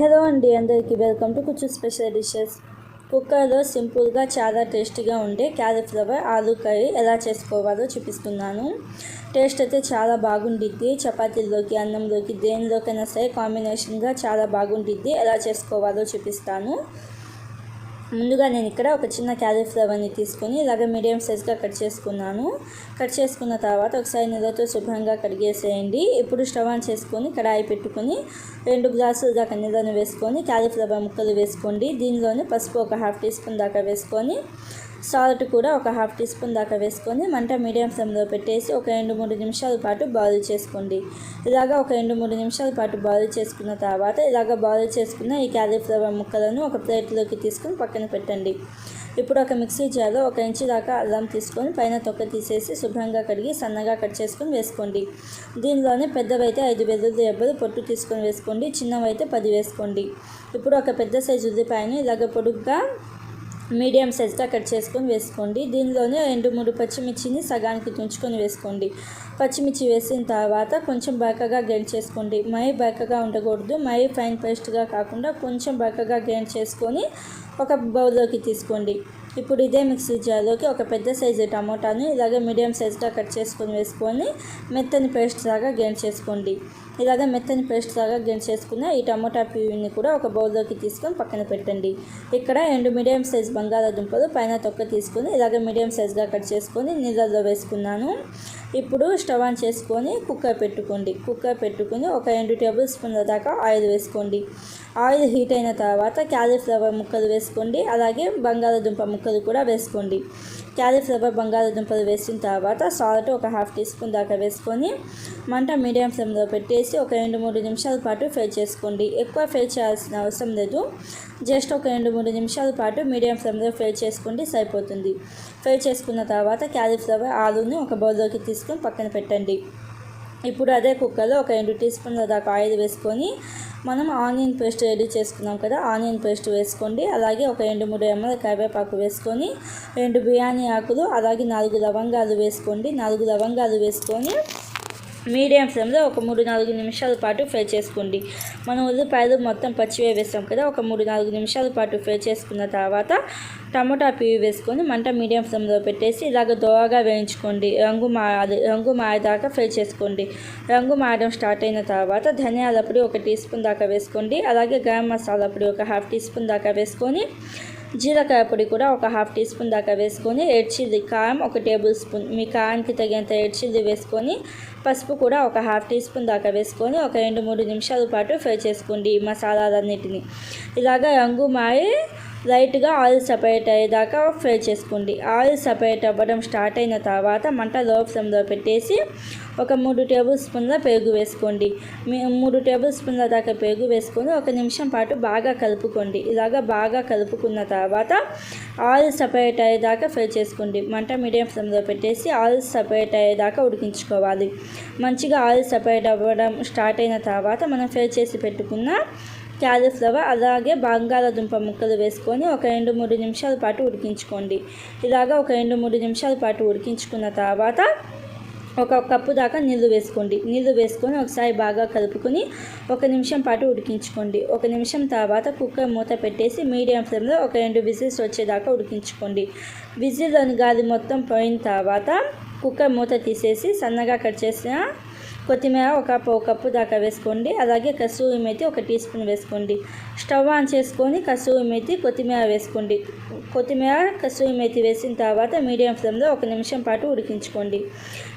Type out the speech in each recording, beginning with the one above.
Hello అండి అందరికీ welcome to కుచ్చు స్పెషల్ డిషెస్. కుక్కర్లో సింపుల్గా చాలా టేస్టీగా ఉండే క్యాలీఫ్లవర్ ఆలు కర్రీ ఎలా చేసుకోవాలో చూపిస్తున్నాను. టేస్ట్ అయితే చాలా బాగుండిద్ది. చపాతీల్లోకి అన్నంలోకి దేనిలోకైనా సరే కాంబినేషన్గా చాలా బాగుండిద్ది. ఎలా చేసుకోవాలో చూపిస్తాను. ముందుగా నేను ఇక్కడ ఒక చిన్న క్యాలీఫ్లవర్ని తీసుకొని ఇలాగ మీడియం సైజ్గా కట్ చేసుకున్నాను. కట్ చేసుకున్న తర్వాత ఒకసారి నీళ్ళతో శుభ్రంగా కడిగేసేయండి. ఇప్పుడు స్టవ్ ఆన్ చేసుకొని కడాయి పెట్టుకొని రెండు గ్లాసులు దాకా నీళ్ళను వేసుకొని క్యాలీఫ్లవర్ ముక్కలు వేసుకోండి. దీనిలోనే పసుపు ఒక హాఫ్ టీ స్పూన్ దాకా వేసుకొని సాల్ట్ కూడా ఒక హాఫ్ టీ స్పూన్ దాకా వేసుకొని మంట మీడియం ఫ్లేమ్లో పెట్టేసి ఒక రెండు మూడు నిమిషాల పాటు బాయిల్ చేసుకోండి. ఇలాగా ఒక రెండు మూడు నిమిషాల పాటు బాయిల్ చేసుకున్న తర్వాత ఇలాగ బాయిల్ చేసుకున్న ఈ క్యాలీఫ్లవర్ ముక్కలను ఒక ప్లేట్లోకి తీసుకొని పక్కన పెట్టండి. ఇప్పుడు ఒక మిక్సీ జార్లో ఒక ఇంచు దాకా అల్లం తీసుకొని పైన తొక్క తీసేసి శుభ్రంగా కడిగి సన్నగా కట్ చేసుకొని వేసుకోండి. దీనిలోనే పెద్దవైతే ఐదు వెల్లుల్లి ఎబ్బలు పొట్టు తీసుకొని వేసుకోండి చిన్నవైతే పది వేసుకోండి. ఇప్పుడు ఒక పెద్ద సైజు ఉల్లిపాయని ఇలాగ పొడుగ్గా మీడియం సైజ్గా కట్ చేసుకొని వేసుకోండి. దీనిలోనే రెండు మూడు పచ్చిమిర్చిని సగానికి తుంచుకొని వేసుకోండి. పచ్చిమిర్చి వేసిన తర్వాత కొంచెం బక్కగా గ్రైండ్ చేసుకోండి. మై బక్కగా ఉండకూడదు. మై ఫైన్ పేస్ట్గా కాకుండా కొంచెం బక్కగా గ్రైండ్ చేసుకొని ఒక బౌల్లోకి తీసుకోండి. ఇప్పుడు ఇదే మిక్సీ జార్లోకి ఒక పెద్ద సైజు టమోటాను ఇలాగే మీడియం సైజ్గా కట్ చేసుకొని వేసుకొని మెత్తని పేస్ట్ లాగా గ్రైండ్ చేసుకోండి. ఇలాగ మెత్తని పేస్ట్ లాగా గెంట్ చేసుకున్న ఈ టమోటా ప్యూని కూడా ఒక బౌల్లోకి తీసుకొని పక్కన పెట్టండి. ఇక్కడ రెండు మీడియం సైజ్ బంగాళాదుంపలు పైన తొక్క తీసుకొని ఇలాగ మీడియం సైజ్గా కట్ చేసుకొని నీళ్ళల్లో వేసుకున్నాను. ఇప్పుడు స్టవ్ ఆన్ చేసుకొని కుక్కర్ పెట్టుకోండి. కుక్కర్ పెట్టుకొని ఒక రెండు టేబుల్ స్పూన్ల దాకా ఆయిల్ వేసుకోండి. ఆయిల్ హీట్ అయిన తర్వాత క్యాలీఫ్లవర్ ముక్కలు వేసుకోండి. అలాగే బంగాళదుంప ముక్కలు కూడా వేసుకోండి. క్యాలీఫ్లవర్ బంగాళదుంపలు వేసిన తర్వాత సాల్ట్ ఒక హాఫ్ టీ స్పూన్ దాకా వేసుకొని మంట మీడియం ఫ్లేమ్లో పెట్టేసి ఒక రెండు మూడు నిమిషాల పాటు ఫ్రై చేసుకోండి. ఎక్కువ ఫ్రై చేయాల్సిన అవసరం లేదు. జస్ట్ ఒక రెండు మూడు నిమిషాల పాటు మీడియం ఫ్లేమ్లో ఫ్రై చేసుకోండి సరిపోతుంది. ఫ్రై చేసుకున్న తర్వాత క్యాలీఫ్లవర్ ఆలుని ఒక బౌల్లోకి తీసుకొని పక్కన పెట్టండి. ఇప్పుడు అదే కుక్కర్లో ఒక రెండు టీ స్పూన్ల దాకా ఆయిల్ వేసుకొని మనం ఆనియన్ పేస్ట్ రెడీ చేసుకున్నాం కదా ఆనియన్ పేస్ట్ వేసుకోండి. అలాగే ఒక రెండు మూడు ఎంఎల్ కరివేపాకు వేసుకొని రెండు బిర్యానీ ఆకులు అలాగే నాలుగు లవంగాలు వేసుకోండి. నాలుగు లవంగాలు వేసుకొని మీడియం ఫ్లేమ్లో ఒక మూడు నాలుగు నిమిషాల పాటు ఫ్రై చేసుకోండి. మనం ఉల్లిపాయలు మొత్తం పచ్చివే వేస్తాం కదా ఒక మూడు నాలుగు నిమిషాల పాటు ఫ్రై చేసుకున్న తర్వాత టమోటా పివి వేసుకొని మంట మీడియం ఫ్లేమ్లో పెట్టేసి ఇలాగ దోరగా వేయించుకోండి. రంగు మారాలి రంగు మారేదాకా ఫ్రై చేసుకోండి. రంగు మారడం స్టార్ట్ అయిన తర్వాత ధనియాల పొడి ఒక టీ స్పూన్ దాకా వేసుకోండి. అలాగే గరం మసాలా పొడి ఒక హాఫ్ టీ స్పూన్ దాకా వేసుకొని జీలకాయ పొడి కూడా ఒక హాఫ్ టీ స్పూన్ దాకా వేసుకొని ఎడ్చిల్లి కారం ఒక టేబుల్ స్పూన్ మీ కారానికి తగినంత ఎడ్చిల్లి వేసుకొని పసుపు కూడా ఒక హాఫ్ టీ స్పూన్ దాకా వేసుకొని ఒక రెండు మూడు నిమిషాల పాటు ఫ్రై చేసుకోండి ఈ మసాలాలన్నిటిని. ఇలాగ రంగు మారి లైట్గా ఆయిల్ సపరేట్ అయ్యేదాకా ఫ్రై చేసుకోండి. ఆయిల్ సపరేట్ అవ్వడం స్టార్ట్ అయిన తర్వాత మంట లో ఫ్లేమ్లో పెట్టేసి ఒక మూడు టేబుల్ స్పూన్ల పెరుగు వేసుకోండి. మూడు టేబుల్ స్పూన్ల దాకా పెరుగు వేసుకొని ఒక నిమిషం పాటు బాగా కలుపుకోండి. ఇలాగా బాగా కలుపుకున్న తర్వాత ఆయిల్ సపరేట్ అయ్యేదాకా ఫ్రై చేసుకోండి. మంట మీడియం ఫ్లేమ్లో పెట్టేసి ఆయిల్ సపరేట్ అయ్యేదాకా ఉడికించుకోవాలి. మంచిగా ఆయిల్ సపరేట్ అవ్వడం స్టార్ట్ అయిన తర్వాత మనం ఫ్రై చేసి పెట్టుకున్న క్యాలీఫ్లవర్ అలాగే బంగాళాదుంప ముక్కలు వేసుకొని ఒక రెండు మూడు నిమిషాల పాటు ఉడికించుకోండి. ఇలాగా ఒక రెండు మూడు నిమిషాల పాటు ఉడికించుకున్న తర్వాత ఒక కప్పు దాకా నీళ్ళు వేసుకోండి. నీళ్ళు వేసుకొని ఒకసారి బాగా కలుపుకొని ఒక నిమిషం పాటు ఉడికించుకోండి. ఒక నిమిషం తర్వాత కుక్కర్ మూత పెట్టేసి మీడియం ఫ్లేమ్లో ఒక రెండు విజిల్స్ వచ్చేదాకా ఉడికించుకోండి. విజిల్లోని గాలి మొత్తం పోయిన తర్వాత కుక్కర్ మూత తీసేసి సన్నగా కట్ చేసిన కొత్తిమీర ఒక పావు కప్పు దాకా వేసుకోండి. అలాగే కసూరి మెతి ఒక టీ స్పూన్ వేసుకోండి. స్టవ్ ఆన్ చేసుకొని కసూరి మెతి కొత్తిమీర వేసుకోండి. కొత్తిమీర కసూరి మెతి వేసిన తర్వాత మీడియం ఫ్లేమ్లో ఒక నిమిషం పాటు ఉడికించుకోండి.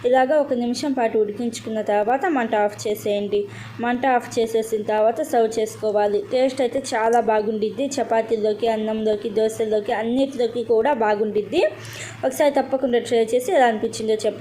ఇలాగ ఒక నిమిషం పాటు ఉడికించుకున్న తర్వాత మంట ఆఫ్ చేసేయండి. మంట ఆఫ్ చేసేసిన తర్వాత సర్వ్ చేసుకోవాలి. టేస్ట్ అయితే చాలా బాగుండిద్ది. చపాతీల్లోకి అన్నంలోకి దోశల్లోకి అన్నిటిలోకి కూడా బాగుండిద్ది. ఒకసారి తప్పకుండా ట్రై చేసి ఎలా అనిపించిందో చెప్పండి.